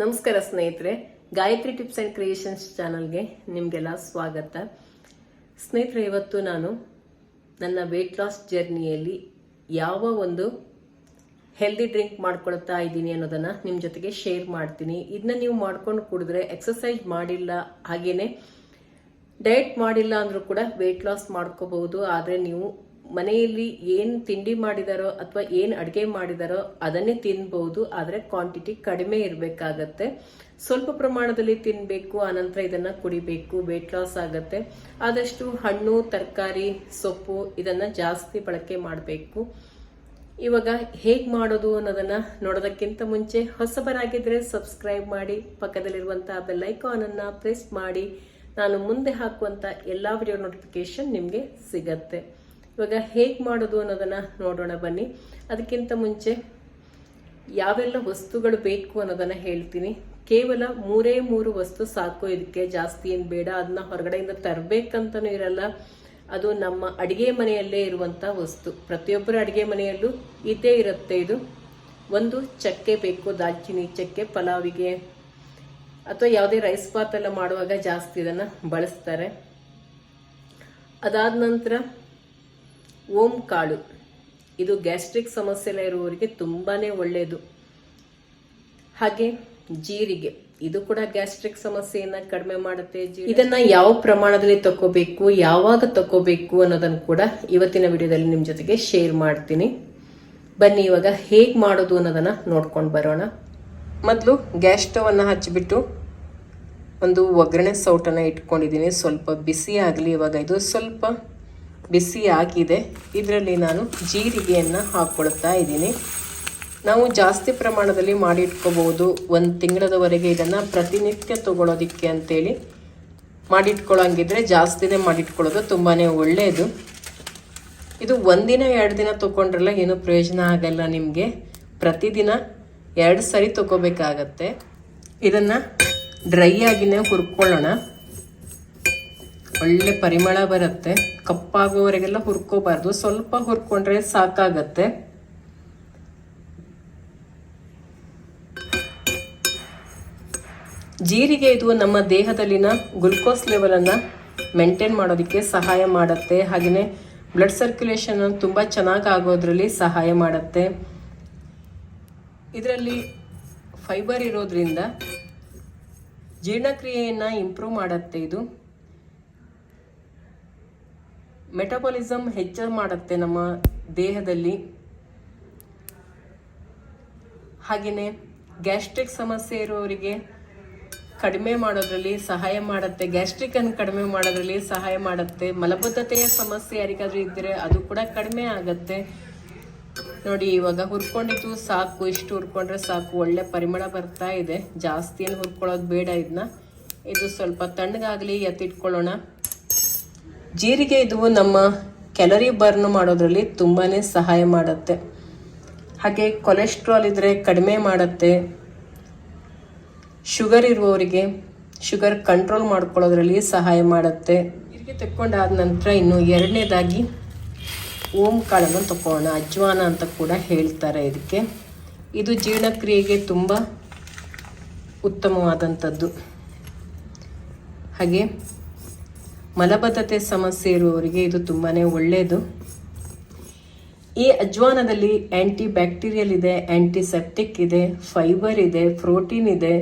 ನಮಸ್ಕಾರ ಸ್ನೇಹಿತರೆ, Gayatri tips and creations ಚಾನಲ್ಗೆ ನಿಮಗೆಲ್ಲ ಸ್ವಾಗತ. ಸ್ನೇಹಿತರೆ, ಇವತ್ತು ನಾನು ನನ್ನ ವೆಯ್ಟ್ ಲಾಸ್ ಜರ್ನಿಯಲ್ಲಿ ಯಾವ ಒಂದು ಹೆಲ್ದಿ ಡ್ರಿಂಕ್ ಮಾಡ್ಕೊಳ್ತಾ ಇದ್ದೀನಿ ಅನ್ನೋದನ್ನ ನಿಮ್ಮ ಜೊತೆಗೆ ಶೇರ್ ಮಾಡ್ತೀನಿ. ಇದನ್ನ ನೀವು ಮಾಡ್ಕೊಂಡು ಕುಡಿದ್ರೆ ಎಕ್ಸಸೈಸ್ ಮಾಡಿಲ್ಲ ಹಾಗೇನೆ ಡಯಟ್ ಮಾಡಿಲ್ಲ ಅಂದ್ರೂ ಕೂಡ ವೆಯ್ಟ್ ಲಾಸ್ ಮಾಡ್ಕೋಬಹುದು. ಆದರೆ ನೀವು ಮನೆಯಲ್ಲಿ ಏನು ತಿಂಡಿ ಮಾಡಿದಾರೋ ಅಥವಾ ಏನು ಅಡುಗೆ ಮಾಡಿದಾರೋ ಅದನ್ನೇ ತಿನ್ಬಹುದು ಆದರೆ ಕ್ವಾಂಟಿಟಿ ಕಡಿಮೆ ಇರಬೇಕಾಗತ್ತೆ. ಸ್ವಲ್ಪ ಪ್ರಮಾಣದಲ್ಲಿ ತಿನ್ನಬೇಕು ಆನಂತರ ಇದನ್ನ ಕುಡಿಬೇಕು ವೆಯ್ಟ್ ಲಾಸ್ ಆಗತ್ತೆ. ಆದಷ್ಟು ಹಣ್ಣು, ತರಕಾರಿ, ಸೊಪ್ಪು ಇದನ್ನ ಜಾಸ್ತಿ ಬಳಕೆ ಮಾಡಬೇಕು. ಇವಾಗ ಹೇಗ್ ಮಾಡೋದು ಅನ್ನೋದನ್ನ ನೋಡೋದಕ್ಕಿಂತ ಮುಂಚೆ ಹೊಸಬರಾಗಿದ್ರೆ ಸಬ್ಸ್ಕ್ರೈಬ್ ಮಾಡಿ ಐಕಾನ್ ಅನ್ನ ಪ್ರೆಸ್ ಮಾಡಿ. ನಾನು ಮುಂದೆ ಹಾಕುವಂತ ಎಲ್ಲಾ ವಿಡಿಯೋ ನೋಟಿಫಿಕೇಶನ್ ನಿಮಗೆ ಸಿಗತ್ತೆ. ಇವಾಗ ಹೇಗೆ ಮಾಡೋದು ಅನ್ನೋದನ್ನ ನೋಡೋಣ ಬನ್ನಿ. ಅದಕ್ಕಿಂತ ಮುಂಚೆ ಯಾವೆಲ್ಲ ವಸ್ತುಗಳು ಬೇಕು ಅನ್ನೋದನ್ನ ಹೇಳ್ತೀನಿ. ಕೇವಲ ಮೂರೇ ಮೂರು ವಸ್ತು ಸಾಕು, ಇದಕ್ಕೆ ಜಾಸ್ತಿ ಏನು ಬೇಡ. ಅದನ್ನ ಹೊರಗಡೆಯಿಂದ ತರಬೇಕಂತನೂ ಇರಲ್ಲ. ಅದು ನಮ್ಮ ಅಡಿಗೆ ಮನೆಯಲ್ಲೇ ಇರುವಂತ ವಸ್ತು. ಪ್ರತಿಯೊಬ್ಬರ ಅಡಿಗೆ ಮನೆಯಲ್ಲೂ ಇದೇ ಇರುತ್ತೆ ಇದು. ಒಂದು ಚಕ್ಕೆ ಬೇಕು, ದಾಲ್ಚಿನಿ ಚಕ್ಕೆ, ಪಲಾವಿಗೆ, ಅಥವಾ ಯಾವುದೇ ರೈಸ್ ಬಾತ್ ಎಲ್ಲ ಮಾಡುವಾಗ ಜಾಸ್ತಿ ಇದನ್ನ ಬಳಸ್ತಾರೆ. ಅದಾದ ನಂತರ ಓಂ ಕಾಳು. ಇದು ಗ್ಯಾಸ್ಟ್ರಿಕ್ ಸಮಸ್ಯೆ ಇರುವವರಿಗೆ ತುಂಬಾ ಒಳ್ಳೆಯದು ಹಾಗೆ ಜೀರಿಗೆ. ಇದು ಕೂಡ ಗ್ಯಾಸ್ಟ್ರಿಕ್ ಸಮಸ್ಯೆಯನ್ನ ಕಡಿಮೆ ಮಾಡುತ್ತೆ ಇದನ್ನ ಯಾವ ಪ್ರಮಾಣದಲ್ಲಿ ತಗೋಬೇಕು ಯಾವಾಗ ತಕೋಬೇಕು ಅನ್ನೋದನ್ನ ಕೂಡ ಇವತ್ತಿನ ವಿಡಿಯೋದಲ್ಲಿ ನಿಮ್ ಜೊತೆಗೆ ಶೇರ್ ಮಾಡ್ತೀನಿ. ಬನ್ನಿ ಇವಾಗ ಹೇಗ್ ಮಾಡೋದು ಅನ್ನೋದನ್ನ ನೋಡ್ಕೊಂಡು ಬರೋಣ. ಮೊದಲು ಗ್ಯಾಸ್ ಸ್ಟವ್ ಅನ್ನ ಹಚ್ಚಿಬಿಟ್ಟು ಒಂದು ಒಗ್ಗರಣೆ ಸೌಟನ್ನ ಇಟ್ಕೊಂಡಿದ್ದೀನಿ. ಸ್ವಲ್ಪ ಬಿಸಿ ಆಗಲಿ ಇವಾಗ ಇದು ಸ್ವಲ್ಪ ಬಿಸಿ ಆಗಿದೆ. ಇದರಲ್ಲಿ ನಾನು ಜೀರಿಗೆಯನ್ನು ಹಾಕ್ಕೊಳ್ತಾ ಇದ್ದೀನಿ. ನಾವು ಜಾಸ್ತಿ ಪ್ರಮಾಣದಲ್ಲಿ ಮಾಡಿಟ್ಕೋಬೋದು ಒಂದು ತಿಂಗಳದವರೆಗೆ ಇದನ್ನು ಪ್ರತಿನಿತ್ಯ ತಗೊಳ್ಳೋದಿಕ್ಕೆ ಅಂತೇಳಿ ಮಾಡಿಟ್ಕೊಳ್ಳೋಂಗಿದ್ರೆ ಜಾಸ್ತಿನೇ ಮಾಡಿಟ್ಕೊಳ್ಳೋದು ತುಂಬಾ ಒಳ್ಳೆಯದು ಇದು ಒಂದಿನ ಎರಡು ದಿನ ತೊಗೊಂಡ್ರಲ್ಲ ಏನು ಪ್ರಯೋಜನ ಆಗಲ್ಲ ನಿಮಗೆ. ಪ್ರತಿದಿನ ಎರಡು ಸರಿ ತೊಗೋಬೇಕಾಗತ್ತೆ. ಇದನ್ನು ಡ್ರೈ ಆಗಿನೇ ಹುರ್ಕೊಳ್ಳೋಣ. ಒಳ್ಳೆ ಪರಿಮಳ ಬರುತ್ತೆ. ಕಪ್ಪಾಗೋವರೆಗೆಲ್ಲ ಹುರ್ಕೋಬಾರ್ದು. ಸ್ವಲ್ಪ ಹುರ್ಕೊಂಡ್ರೆ ಸಾಕಾಗತ್ತೆ. ಜೀರಿಗೆ ಇದು ನಮ್ಮ ದೇಹದಲ್ಲಿನ ಗ್ಲುಕೋಸ್ ಲೆವೆಲನ್ನು ಮೇಂಟೈನ್ ಮಾಡೋದಕ್ಕೆ ಸಹಾಯ ಮಾಡುತ್ತೆ. ಹಾಗೆಯೇ ಬ್ಲಡ್ ಸರ್ಕ್ಯುಲೇಷನ್ ತುಂಬ ಚೆನ್ನಾಗಿ ಆಗೋದ್ರಲ್ಲಿ ಸಹಾಯ ಮಾಡುತ್ತೆ. ಇದರಲ್ಲಿ ಫೈಬರ್ ಇರೋದ್ರಿಂದ ಜೀರ್ಣಕ್ರಿಯೆಯನ್ನು ಇಂಪ್ರೂವ್ ಮಾಡುತ್ತೆ ಇದು. ಮೆಟಬಾಲಿಸಮ್ ಹೆಚ್ಚು ಮಾಡುತ್ತೆ ನಮ್ಮ ದೇಹದಲ್ಲಿ. ಹಾಗೆಯೇ ಗ್ಯಾಸ್ಟ್ರಿಕ್ ಸಮಸ್ಯೆ ಇರುವವರಿಗೆ ಕಡಿಮೆ ಮಾಡೋದ್ರಲ್ಲಿ ಸಹಾಯ ಮಾಡುತ್ತೆ. ಗ್ಯಾಸ್ಟ್ರಿಕ್ ಅನ್ನು ಕಡಿಮೆ ಮಾಡೋದ್ರಲ್ಲಿ ಸಹಾಯ ಮಾಡುತ್ತೆ. ಮಲಬದ್ಧತೆಯ ಸಮಸ್ಯೆ ಯಾರಿಗಾದ್ರೂ ಇದ್ದರೆ ಅದು ಕೂಡ ಕಡಿಮೆ ಆಗುತ್ತೆ. ನೋಡಿ, ಇವಾಗ ಹುರ್ಕೊಂಡಿದ್ದು ಸಾಕು, ಇಷ್ಟು ಹುರ್ಕೊಂಡ್ರೆ ಸಾಕು, ಒಳ್ಳೆ ಪರಿಮಳ ಬರ್ತಾ ಇದೆ. ಜಾಸ್ತಿ ಏನು ಹುರ್ಕೊಳ್ಳೋದು ಬೇಡ ಇದನ್ನ. ಇದು ಸ್ವಲ್ಪ ತಣ್ಣಗಾಗಲಿ, ಎತ್ತಿಟ್ಕೊಳ್ಳೋಣ. ಜೀರಿಗೆ ಇದು ನಮ್ಮ ಕ್ಯಾಲರಿ ಬರ್ನ್ ಮಾಡೋದ್ರಲ್ಲಿ ತುಂಬಾ ಸಹಾಯ ಮಾಡುತ್ತೆ. ಹಾಗೆ ಕೊಲೆಸ್ಟ್ರಾಲ್ ಇದ್ರೆ ಕಡಿಮೆ ಮಾಡುತ್ತೆ. ಶುಗರ್ ಇರುವವರಿಗೆ ಶುಗರ್ ಕಂಟ್ರೋಲ್ ಮಾಡ್ಕೊಳ್ಳೋದ್ರಲ್ಲಿ ಸಹಾಯ ಮಾಡುತ್ತೆ. ಜೀರಿಗೆ ತಕ್ಕೊಂಡಾದ ನಂತರ ಇನ್ನು ಎರಡನೇದಾಗಿ ಓಂ ಕಾಳನ್ನು ತಕ್ಕೋಣ ಅಜ್ವಾನ ಅಂತ ಕೂಡ ಹೇಳ್ತಾರೆ ಇದಕ್ಕೆ. ಇದು ಜೀರ್ಣಕ್ರಿಯೆಗೆ ತುಂಬ ಉತ್ತಮವಾದಂಥದ್ದು. ಹಾಗೆ ಮಲಬದ್ಧತೆ ಸಮಸ್ಯೆ ಇರುವವರಿಗೆ ಇದು ತುಂಬಾ ಒಳ್ಳೆಯದು ಈ ಅಜ್ವಾನದಲ್ಲಿ ಆ್ಯಂಟಿ ಬ್ಯಾಕ್ಟೀರಿಯಲ್ ಇದೆ ಆ್ಯಂಟಿಸೆಪ್ಟಿಕ್ ಇದೆ ಫೈಬರ್ ಇದೆ ಪ್ರೋಟೀನ್ ಇದೆ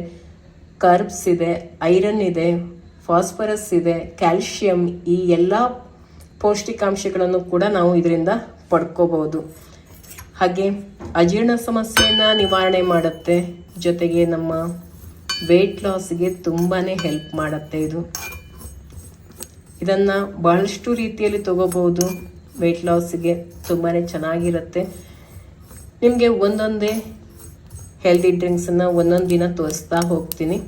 ಕರ್ಬ್ಸ್ ಇದೆ ಐರನ್ ಇದೆ ಫಾಸ್ಫರಸ್ ಇದೆ ಕ್ಯಾಲ್ಶಿಯಂ ಈ ಎಲ್ಲ ಪೌಷ್ಟಿಕಾಂಶಗಳನ್ನು ಕೂಡ ನಾವು ಇದರಿಂದ ಪಡ್ಕೋಬಹುದು. ಹಾಗೆ ಅಜೀರ್ಣ ಸಮಸ್ಯೆಯನ್ನು ನಿವಾರಣೆ ಮಾಡುತ್ತೆ, ಜೊತೆಗೆ ನಮ್ಮ ವೆಯ್ಟ್ ಲಾಸ್ಗೆ ತುಂಬಾ ಹೆಲ್ಪ್ ಮಾಡುತ್ತೆ ಇದು. ಇದನ್ನು ಬಹಳಷ್ಟು ರೀತಿಯಲ್ಲಿ ತಗೋಬಹುದು. ವೆಯ್ಟ್ ಲಾಸ್ಗೆ ತುಂಬಾ ಚೆನ್ನಾಗಿರುತ್ತೆ. ನಿಮಗೆ ಒಂದೊಂದೇ ಹೆಲ್ದಿ ಡ್ರಿಂಕ್ಸನ್ನು ಒಂದೊಂದು ದಿನ ತೋರಿಸ್ತಾ ಹೋಗ್ತೀನಿ.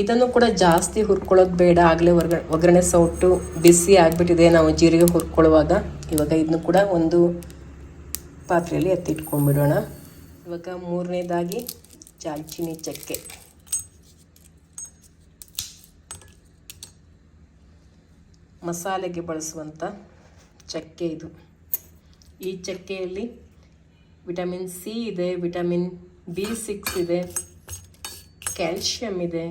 ಇದನ್ನು ಕೂಡ ಜಾಸ್ತಿ ಹುರ್ಕೊಳ್ಳೋದು ಬೇಡ. ಆಗಲೇ ಹೊರ್ಗ ಒಗ್ಗರಣೆ ಸೌಟು ಬಿಸಿ ಆಗಿಬಿಟ್ಟಿದೆ. ನಾವು ಜೀರಿಗೆ ಹುರ್ಕೊಳ್ಳುವಾಗ ಇವಾಗ ಇದನ್ನು ಕೂಡ ಒಂದು ಪಾತ್ರೆಯಲ್ಲಿ ಎತ್ತಿಟ್ಕೊಂಡ್ಬಿಡೋಣ. ಇವಾಗ ಮೂರನೇದಾಗಿ ಚಾಲ್ಚಿನಿ ಚಕ್ಕೆ ಮಸಾಲೆಗೆ ಬಳಸುವಂಥ ಚಕ್ಕೆ ಇದು ಈ ಚಕ್ಕೆಯಲ್ಲಿ ವಿಟಮಿನ್ ಸಿ ಇದೆ ವಿಟಮಿನ್ ಬಿ ಸಿಕ್ಸ್ ಇದೆ ಕ್ಯಾಲ್ಶಿಯಂ ಇದೆ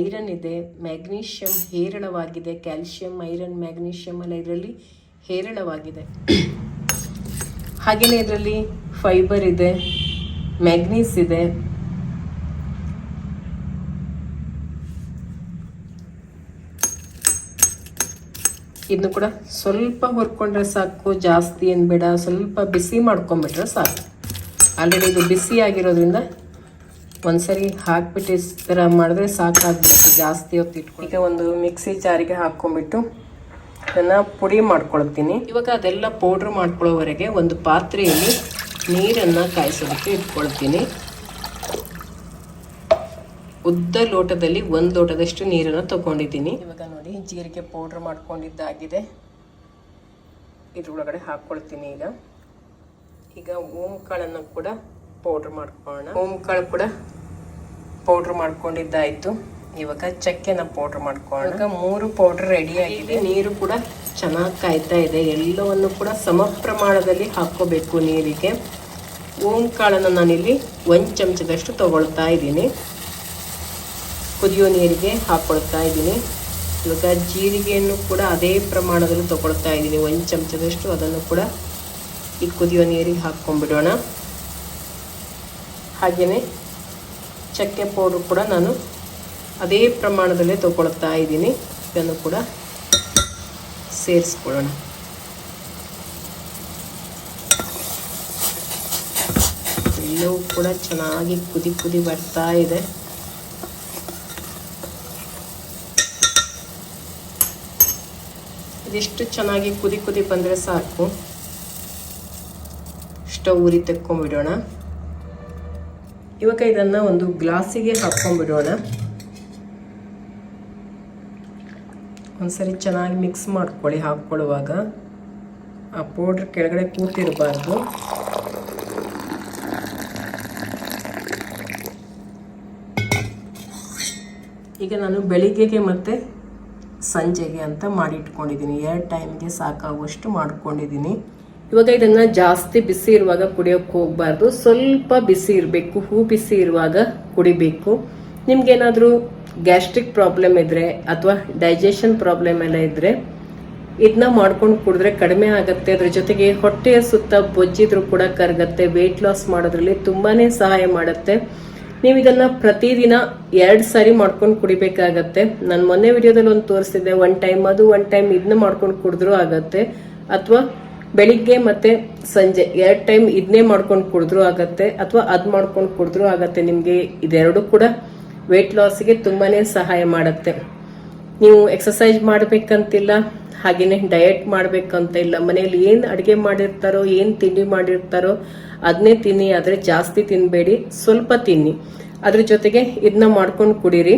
ಐರನ್ ಇದೆ ಮ್ಯಾಗ್ನೀಷಿಯಂ ಹೇರಳವಾಗಿದೆ. ಕ್ಯಾಲ್ಶಿಯಂ ಐರನ್ ಮ್ಯಾಗ್ನೀಷಿಯಂ ಎಲ್ಲ ಇದರಲ್ಲಿ ಹೇರಳವಾಗಿದೆ. ಹಾಗೆಯೇ ಇದರಲ್ಲಿ ಫೈಬರ್ ಇದೆ ಮ್ಯಾಗ್ನೀಸ್ ಇದೆ. ಇದನ್ನು ಕೂಡ ಸ್ವಲ್ಪ ಹುರ್ಕೊಂಡ್ರೆ ಸಾಕು, ಜಾಸ್ತಿ ಏನು ಬೇಡ, ಸ್ವಲ್ಪ ಬಿಸಿ ಮಾಡ್ಕೊಂಬಿಟ್ರೆ ಸಾಕು. ಆಲ್ರೆಡಿ ಇದು ಬಿಸಿ ಆಗಿರೋದ್ರಿಂದ ಒಂದ್ಸರಿ ಹಾಕ್ಬಿಟ್ಟು ಈ ಥರ ಮಾಡಿದ್ರೆ ಸಾಕಾಗ್ಬಿಡುತ್ತೆ, ಜಾಸ್ತಿ ಹೊತ್ತು ಇಟ್ಕೊಂಡು ಈಗ ಒಂದು ಮಿಕ್ಸಿ ಜಾರಿಗೆ ಹಾಕ್ಕೊಂಬಿಟ್ಟು ಅದನ್ನು ಪುಡಿ ಮಾಡ್ಕೊಳ್ತೀನಿ. ಇವಾಗ ಅದೆಲ್ಲ ಪೌಡ್ರ್ ಮಾಡ್ಕೊಳ್ಳೋವರೆಗೆ ಒಂದು ಪಾತ್ರೆಯಲ್ಲಿ ನೀರನ್ನು ಕಾಯಿಸೋದಕ್ಕೆ ಇಟ್ಕೊಳ್ತೀನಿ. ಉದ್ದ ಲೋಟದಲ್ಲಿ ಒಂದು ಲೋಟದಷ್ಟು ನೀರನ್ನು ತಗೊಂಡಿದ್ದೀನಿ. ಇವಾಗ ಜೀರಿಗೆ ಪೌಡ್ರ್ ಮಾಡ್ಕೊಂಡಿದ್ದಾಗಿದೆ. ಇದ್ರೊಳಗಡೆ ಹಾಕ್ಕೊಳ್ತೀನಿ ಈಗ. ಈಗ ಓಮ್ ಕಾಳನ್ನು ಕೂಡ ಪೌಡ್ರ್ ಮಾಡ್ಕೊಳ್ಳೋಣ. ಓಮ್ ಕಾಳು ಕೂಡ ಪೌಡ್ರ್ ಮಾಡ್ಕೊಂಡಿದ್ದಾಯಿತು. ಇವಾಗ ಚಕ್ಕೆನ ಪೌಡ್ರ್ ಮಾಡ್ಕೊಳ್ಳೋಣ. ಈಗ ಮೂರು ಪೌಡ್ರ್ ರೆಡಿ ಆಗಿದೆ ನೀರು ಕೂಡ ಚೆನ್ನಾಗಿ ಕಾಯ್ತಾ ಇದೆ. ಎಲ್ಲವನ್ನು ಕೂಡ ಸಮ ಪ್ರಮಾಣದಲ್ಲಿ ಹಾಕ್ಕೋಬೇಕು ನೀರಿಗೆ. ಓಮ್ ಕಾಳನ್ನು ನಾನಿಲ್ಲಿ ಒಂದು ಚಮಚದಷ್ಟು ತಗೊಳ್ತಾ ಇದ್ದೀನಿ. ಕುದಿಯೋ ನೀರಿಗೆ ಹಾಕ್ಕೊಳ್ತಾ ಇದ್ದೀನಿ. ಇವಾಗ ಜೀರಿಗೆಯನ್ನು ಕೂಡ ಅದೇ ಪ್ರಮಾಣದಲ್ಲಿ ತಗೊಳ್ತಾ ಇದ್ದೀನಿ. ಒಂದು ಚಮಚದಷ್ಟು ಅದನ್ನು ಕೂಡ ಈ ಕುದಿಯೋ ನೀರಿಗೆ ಹಾಕ್ಕೊಂಡ್ಬಿಡೋಣ. ಹಾಗೆಯೇ ಚಕ್ಕೆ ಪೌಡ್ರು ಕೂಡ ನಾನು ಅದೇ ಪ್ರಮಾಣದಲ್ಲೇ ತಗೊಳ್ತಾ ಇದ್ದೀನಿ. ಇದನ್ನು ಕೂಡ ಸೇರಿಸ್ಕೊಳ್ಳೋಣ. ಎಲ್ಲವೂ ಕೂಡ ಚೆನ್ನಾಗಿ ಕುದಿ ಕುದಿ ಬರ್ತಾ ಇದೆ. ಇದಿಷ್ಟು ಚೆನ್ನಾಗಿ ಕುದಿ ಕುದಿ ಬಂದರೆ ಸಾಕು. ಸ್ಟವ್ ಉರಿ ತೆಕ್ಕೊಂಬಿಡೋಣ. ಇವಾಗ ಇದನ್ನು ಒಂದು ಗ್ಲಾಸಿಗೆ ಹಾಕ್ಕೊಂಡ್ಬಿಡೋಣ ಒಂದ್ಸರಿ ಚೆನ್ನಾಗಿ ಮಿಕ್ಸ್ ಮಾಡ್ಕೊಳ್ಳಿ ಹಾಕ್ಕೊಳ್ಳುವಾಗ. ಆ ಪೌಡ್ರ್ ಕೆಳಗಡೆ ಕೂತಿರಬಾರ್ದು. ಈಗ ನಾನು ಬೆಳಿಗ್ಗೆಗೆ ಮತ್ತು ಸಂಜೆಗೆ ಅಂತ ಮಾಡಿಟ್ಕೊಂಡಿದ್ದೀನಿ. ಎರಡು ಟೈಮ್ಗೆ ಸಾಕಾಗುವಷ್ಟು ಮಾಡ್ಕೊಂಡಿದ್ದೀನಿ. ಇವಾಗ ಇದನ್ನು ಜಾಸ್ತಿ ಬಿಸಿ ಇರುವಾಗ ಕುಡಿಯೋಕೆ ಹೋಗಬಾರ್ದು. ಸ್ವಲ್ಪ ಬಿಸಿ ಇರಬೇಕು, ಹೂ ಬಿಸಿ ಇರುವಾಗ ಕುಡಿಬೇಕು. ನಿಮ್ಗೇನಾದರೂ ಗ್ಯಾಸ್ಟ್ರಿಕ್ ಪ್ರಾಬ್ಲಮ್ ಇದ್ರೆ ಅಥವಾ ಡೈಜೆಷನ್ ಪ್ರಾಬ್ಲಮ್ ಎಲ್ಲ ಇದ್ರೆ ಇದನ್ನ ಮಾಡ್ಕೊಂಡು ಕುಡಿದ್ರೆ ಕಡಿಮೆ ಆಗುತ್ತೆ. ಅದ್ರ ಜೊತೆಗೆ ಹೊಟ್ಟೆಯ ಸುತ್ತ ಬೊಜ್ಜಿದ್ರು ಕೂಡ ಕರಗತ್ತೆ. ವೆಯ್ಟ್ ಲಾಸ್ ಮಾಡೋದ್ರಲ್ಲಿ ತುಂಬಾನೇ ಸಹಾಯ ಮಾಡುತ್ತೆ. ನೀವು ಇದನ್ನ ಪ್ರತಿದಿನ ಎರಡ್ ಸಾರಿ ಮಾಡ್ಕೊಂಡು ಕುಡಿಬೇಕಾಗತ್ತೆ. ನಾನು ಮೊನ್ನೆ ವಿಡಿಯೋದಲ್ಲಿ ಒಂದು ತೋರಿಸಿದ್ದೆ ಒನ್ ಟೈಮ್ ಅದು ಒನ್ ಟೈಮ್ ಇದನ್ನ ಮಾಡ್ಕೊಂಡು ಕುಡಿದ್ರು ಆಗತ್ತೆ. ಅಥವಾ ಬೆಳಿಗ್ಗೆ ಮತ್ತೆ ಸಂಜೆ ಎರಡ್ ಟೈಮ್ ಇದನ್ನೇ ಮಾಡ್ಕೊಂಡು ಕುಡಿದ್ರು ಆಗತ್ತೆ, ಅಥವಾ ಅದ್ ಮಾಡ್ಕೊಂಡು ಕುಡಿದ್ರು ಆಗತ್ತೆ. ನಿಮ್ಗೆ ಇದೆರಡು ಕೂಡ ವೆಯ್ಟ್ ಲಾಸ್ಗೆ ತುಂಬಾನೇ ಸಹಾಯ ಮಾಡುತ್ತೆ. ನೀವು ಎಕ್ಸಸೈಸ್ ಮಾಡಬೇಕಂತಿಲ್ಲ, ಹಾಗೇನೆ ಡಯಟ್ ಮಾಡಬೇಕಂತ ಇಲ್ಲ ಮನೆಯಲ್ಲಿ ಏನು ಅಡುಗೆ ಮಾಡಿರ್ತಾರೋ, ಏನು ತಿಂಡಿ ಮಾಡಿರ್ತಾರೋ ಅದನ್ನೇ ತಿನ್ನಿ, ಆದ್ರೆ ಜಾಸ್ತಿ ತಿನ್ನಬೇಡಿ ಸ್ವಲ್ಪ ತಿನ್ನಿ. ಅದ್ರ ಜೊತೆಗೆ ಇದನ್ನ ಮಾಡ್ಕೊಂಡು ಕುಡೀರಿ.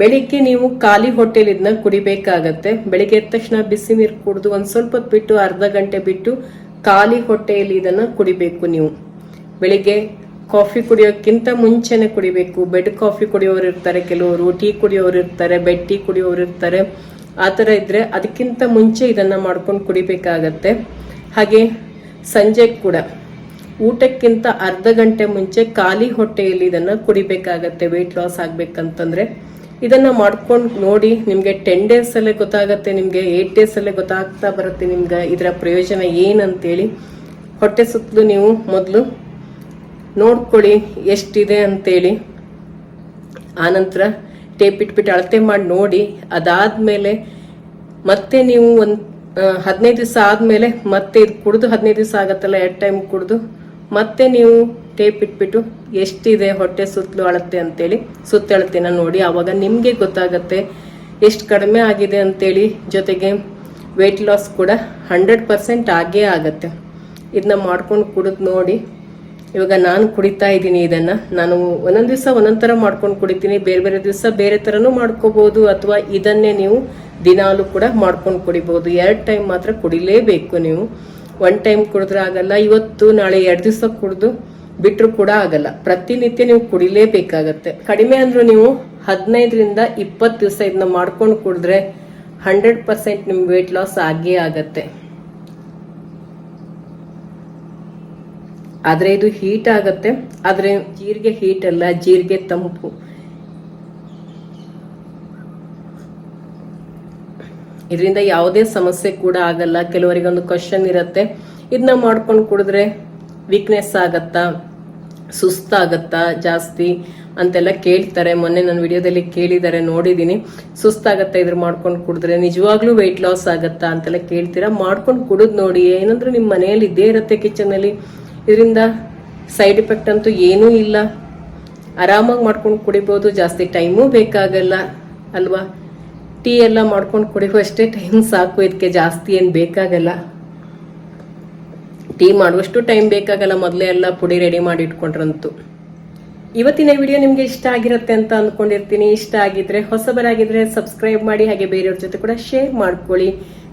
ಬೆಳಿಗ್ಗೆ ನೀವು ಖಾಲಿ ಹೊಟ್ಟೆಲಿ ಇದನ್ನ ಕುಡಿಬೇಕಾಗತ್ತೆ. ಬೆಳಿಗ್ಗೆ ಎದ್ದ ತಕ್ಷಣ ಬಿಸಿ ನೀರು ಕುಡಿದು ಒಂದ್ ಸ್ವಲ್ಪ ಬಿಟ್ಟು, ಅರ್ಧ ಗಂಟೆ ಬಿಟ್ಟು ಖಾಲಿ ಹೊಟ್ಟೆಯಲ್ಲಿ ಇದನ್ನ ಕುಡಿಬೇಕು ನೀವು. ಬೆಳಿಗ್ಗೆ ಕಾಫಿ ಕುಡಿಯೋಕ್ಕಿಂತ ಮುಂಚೆನೆ ಕುಡಿಬೇಕು. ಬೆಡ್ ಕಾಫಿ ಕುಡಿಯೋರು ಇರ್ತಾರೆ, ಕೆಲವರು ಟೀ ಕುಡಿಯೋರು ಇರ್ತಾರೆ, ಬೆಡ್ ಟೀ ಕುಡಿಯೋರು ಇರ್ತಾರೆ. ಆ ಥರ ಇದ್ರೆ ಅದಕ್ಕಿಂತ ಮುಂಚೆ ಇದನ್ನ ಮಾಡ್ಕೊಂಡು ಕುಡಿಬೇಕಾಗತ್ತೆ. ಹಾಗೆ ಸಂಜೆ ಕೂಡ ಊಟಕ್ಕಿಂತ ಅರ್ಧ ಗಂಟೆ ಮುಂಚೆ ಖಾಲಿ ಹೊಟ್ಟೆಯಲ್ಲಿ ಇದನ್ನ ಕುಡಿಬೇಕಾಗತ್ತೆ ವೆಯ್ಟ್ ಲಾಸ್ ಆಗ್ಬೇಕಂತಂದ್ರೆ. ಇದನ್ನ ಮಾಡ್ಕೊಂಡು ನೋಡಿ ನಿಮ್ಗೆ ಟೆನ್ ಡೇಸ್ ಅಲ್ಲೇ ಗೊತ್ತಾಗತ್ತೆ, ನಿಮ್ಗೆ ಡೇಸ್ ಅಲ್ಲೇ ಗೊತ್ತಾಗ್ತಾ ಬರುತ್ತೆ ನಿಮ್ಗೆ ಇದರ ಪ್ರಯೋಜನ ಏನಂತೇಳಿ. ಹೊಟ್ಟೆ ಸುತ್ತಲೂ ನೀವು ಮೊದಲು ನೋಡ್ಕೊಳ್ಳಿ, ಎಷ್ಟಿದೆ ಅಂತೇಳಿ. ಆನಂತರ ಟೇಪ್ ಇಟ್ಬಿಟ್ಟು ಅಳತೆ ಮಾಡಿ ನೋಡಿ, ಅದಾದ್ಮೇಲೆ ಮತ್ತೆ ನೀವು ಒಂದು ಹದಿನೈದು ದಿವಸ ಆದಮೇಲೆ ಮತ್ತೆ ಇದು ಕುಡಿದು ಹದಿನೈದು ದಿವಸ ಆಗತ್ತಲ್ಲ, ಎರಡು ಟೈಮ್ ಕುಡಿದು, ಮತ್ತೆ ನೀವು ಟೇಪ್ ಇಟ್ಬಿಟ್ಟು ಎಷ್ಟಿದೆ ಹೊಟ್ಟೆ ಸುತ್ತಲೂ ಅಳತೆ ಅಂತೇಳಿ ಸುತ್ತಳತೆನ ನೋಡಿ ಆವಾಗ ನಿಮಗೆ ಗೊತ್ತಾಗತ್ತೆ ಎಷ್ಟು ಕಡಿಮೆ ಆಗಿದೆ ಅಂತೇಳಿ. ಜೊತೆಗೆ ವೆಯ್ಟ್ ಲಾಸ್ ಕೂಡ ಹಂಡ್ರೆಡ್ ಪರ್ಸೆಂಟ್ ಆಗೇ ಆಗತ್ತೆ. ಇದನ್ನ ಮಾಡ್ಕೊಂಡು ಕುಡಿದು ನೋಡಿ. ಇವಾಗ ನಾನು ಕುಡಿತಾ ಇದ್ದೀನಿ ಇದನ್ನ. ನಾನು ಒಂದೊಂದು ದಿವಸ ಒಂದೊಂದು ಥರ ಮಾಡ್ಕೊಂಡು ಕುಡಿತೀನಿ. ಬೇರೆ ಬೇರೆ ದಿವಸ ಬೇರೆ ಥರನೂ ಮಾಡ್ಕೋಬಹುದು ಅಥವಾ ಇದನ್ನೇ ನೀವು ದಿನಾಲು ಕೂಡ ಮಾಡ್ಕೊಂಡು ಕುಡಿಬಹುದು ಎರಡು ಟೈಮ್ ಮಾತ್ರ ಕುಡಿಲೇಬೇಕು ನೀವು. ಒನ್ ಟೈಮ್ ಕುಡಿದ್ರೆ ಆಗಲ್ಲ. ಇವತ್ತು, ನಾಳೆ ಎರಡು ದಿವಸ ಕುಡಿದು ಬಿಟ್ಟರು ಕೂಡ ಆಗಲ್ಲ. ಪ್ರತಿನಿತ್ಯ ನೀವು ಕುಡಿಲೇಬೇಕಾಗತ್ತೆ. ಕಡಿಮೆ ಅಂದ್ರೂ ನೀವು ಹದಿನೈದರಿಂದ ಇಪ್ಪತ್ತು ದಿವಸ ಇದನ್ನ ಮಾಡ್ಕೊಂಡು ಕುಡಿದ್ರೆ ಹಂಡ್ರೆಡ್ ಪರ್ಸೆಂಟ್ ನಿಮ್ಮ ವೆಯ್ಟ್ ಲಾಸ್ ಆಗೇ ಆಗತ್ತೆ. ಆದರೆ ಇದು ಹೀಟ್ ಆಗುತ್ತೆ. ಆದರೆ ಜೀರಿಗೆ ಹೀಟ್ ಅಲ್ಲ, ಜೀರಿಗೆ ತಂಪು. ಇದರಿಂದ ಯಾವುದೇ ಸಮಸ್ಯೆ ಕೂಡ ಆಗಲ್ಲ. ಕೆಲವರಿಗೆ ಒಂದು ಕ್ವಶನ್ ಇರುತ್ತೆ. ಇದನ್ನ ಮಾಡ್ಕೊಂಡು ಕುಡಿದ್ರೆ ವೀಕ್ನೆಸ್ ಆಗತ್ತಾ? ಸುಸ್ತಾಗತ್ತಾ ಜಾಸ್ತಿ ಅಂತೆಲ್ಲ ಕೇಳ್ತಾರೆ. ಮೊನ್ನೆ ನನ್ನ ವಿಡಿಯೋದಲ್ಲಿ ಕೇಳಿದ್ದಾರೆ ನೋಡಿದ್ದೀನಿ ಸುಸ್ತಾಗತ್ತಾ ಇದ್ರ ಮಾಡ್ಕೊಂಡು ಕುಡಿದ್ರೆ? ನಿಜವಾಗ್ಲೂ ವೆಯ್ಟ್ ಲಾಸ್ ಆಗತ್ತಾ ಅಂತೆಲ್ಲ ಕೇಳ್ತೀರಾ? ಮಾಡ್ಕೊಂಡು ಕುಡಿದ್ ನೋಡಿ, ಏನಂದ್ರೆ ನಿಮ್ಮ ಮನೆಯಲ್ಲಿ ಇದ್ದೇ ಇರುತ್ತೆ ಕಿಚನ್ ಅಲ್ಲಿ. ಇದರಿಂದ ಸೈಡ್ ಎಫೆಕ್ಟ್ ಅಂತೂ ಏನೂ ಇಲ್ಲ. ಆರಾಮಾಗಿ ಮಾಡ್ಕೊಂಡು ಕುಡಿಬೋದು, ಜಾಸ್ತಿ ಟೈಮೂ ಬೇಕಾಗಲ್ಲ ಅಲ್ವಾ? ಟೀ ಎಲ್ಲ ಮಾಡ್ಕೊಂಡು ಕುಡಿಯುವಷ್ಟೇ ಟೈಮ್ ಸಾಕು ಇದಕ್ಕೆ ಜಾಸ್ತಿ ಏನು ಬೇಕಾಗಲ್ಲ. ಟೀ ಮಾಡುವಷ್ಟು ಟೈಮ್ ಬೇಕಾಗಲ್ಲ, ಮೊದಲೇ ಎಲ್ಲ ಪುಡಿ ರೆಡಿ ಮಾಡಿ ಇಟ್ಕೊಂಡ್ರಂತೂ. ಇವತ್ತಿನ ವಿಡಿಯೋ ನಿಮಗೆ ಇಷ್ಟ ಆಗಿರುತ್ತೆ ಅಂತ ಅಂದ್ಕೊಂಡಿರ್ತೀನಿ ಇಷ್ಟ ಆಗಿದ್ರೆ, ಹೊಸಬರಾಗಿದ್ರೆ ಸಬ್ಸ್ಕ್ರೈಬ್ ಮಾಡಿ, ಹಾಗೆ ಬೇರೆಯವ್ರ ಜೊತೆ ಕೂಡ ಶೇರ್ ಮಾಡ್ಕೊಳ್ಳಿ.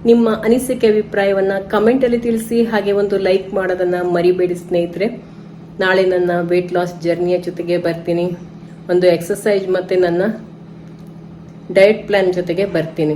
ನಿಮ್ಮ ಅನಿಸಿಕೆ ಅಭಿಪ್ರಾಯವನ್ನ ಕಮೆಂಟಲ್ಲಿ ತಿಳಿಸಿ, ಹಾಗೆ ಒಂದು ಲೈಕ್ ಮಾಡೋದನ್ನ ಮರಿಬೇಡಿ ಸ್ನೇಹಿತರೆ. ನಾಳೆ ನನ್ನ ವೇಟ್ ಲಾಸ್ ಜರ್ನಿಯ ಜೊತೆಗೆ ಬರ್ತೀನಿ. ಒಂದು ಎಕ್ಸಸೈಜ್ ಮತ್ತೆ ನನ್ನ ಡಯಟ್ ಪ್ಲಾನ್ ಜೊತೆಗೆ ಬರ್ತೀನಿ.